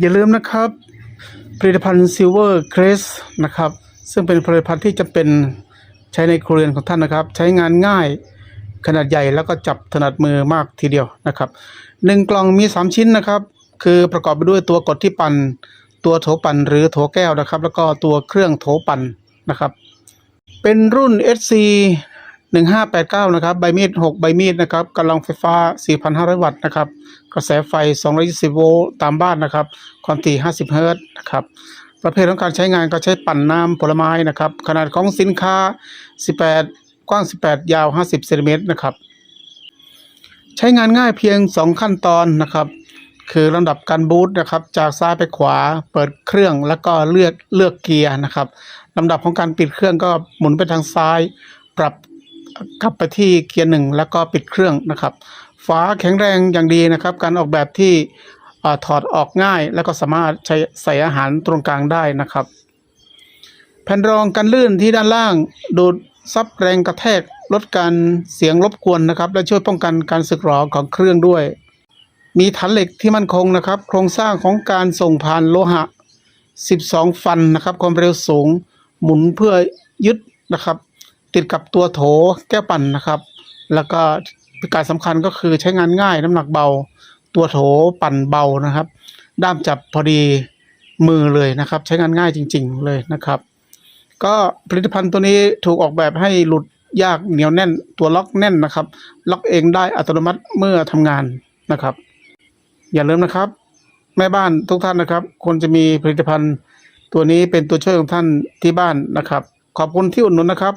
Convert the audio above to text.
อย่าลืมนะครับ ผลิตภัณฑ์ซิลเวอร์เครสนะครับ ซึ่งเป็นผลิตภัณฑ์ที่จำเป็นใช้ในครัวเรือนของท่านนะครับ ใช้งานง่ายขนาดใหญ่แล้วก็จับถนัดมือมากทีเดียวนะครับหนึ่งกล่องมี 3 ชิ้นนะครับ คือประกอบไปด้วยตัวกดที่ปั่นตัวโถปั่นหรือโถแก้วนะครับ แล้วก็ตัวเครื่องโถปั่นนะครับ เป็นรุ่น SC 1589 นะครับ ใบมีด 6 ใบมีดนะครับกำลังไฟฟ้า 4,500 วัตต์นะครับ กระแสไฟ 220 โวลต์ตามบ้านนะครับ ความถี่ 50 เฮิรตซ์นะครับ ประเภทของการใช้งานก็ใช้ปั่นน้ำผลไม้นะครับ ขนาดของสินค้า 18 กว้าง 18 ยาว 50เซนติเมตรนะครับ ใช้งานง่ายเพียง 2 ขั้นตอนนะครับคือลำดับการบูตนะครับ จากซ้ายไปขวาเปิดเครื่องแล้วก็เลือกเลือกเกียร์นะครับลำดับของการปิดเครื่องก็หมุนไปทางซ้าย ปรับ กลับไปที่เกียร์หนึ่งแล้วก็ปิดเครื่องนะครับ ฝาแข็งแรงอย่างดีนะครับ การออกแบบที่ถอดออกง่าย แล้วก็สามารถใช้ใส่อาหารตรงกลางได้นะครับ แผ่นรองกันลื่นที่ด้านล่างดูดซับแรงกระแทกลดการเสียงรบกวนนะครับ และช่วยป้องกันการสึกหรอของเครื่องด้วย มีฐานเหล็กที่มั่นคงนะครับ โครงสร้างของการส่งผ่านโลหะ 12 ฟันนะครับ ความเร็วสูง หมุนเพื่อยึดนะครับ ติดกับตัวโถแก้วปั่นนะครับ แล้วก็ประการสำคัญก็คือใช้งานง่ายน้ำหนักเบา ตัวโถปั่นเบานะครับ ด้ามจับพอดีมือเลยนะครับ ใช้งานง่ายจริง ๆเลยนะครับ ก็ผลิตภัณฑ์ตัวนี้ถูกออกแบบให้หลุดยากเหนียวแน่นตัวล็อกแน่นนะครับ ล็อกเองได้อัตโนมัติเมื่อทำงานนะครับ อย่าลืมนะครับ แม่บ้านทุกท่านนะครับควรจะมีผลิตภัณฑ์ตัวนี้เป็นตัวช่วยของท่านที่บ้านนะครับ ขอบคุณที่อุดหนุนนะครับ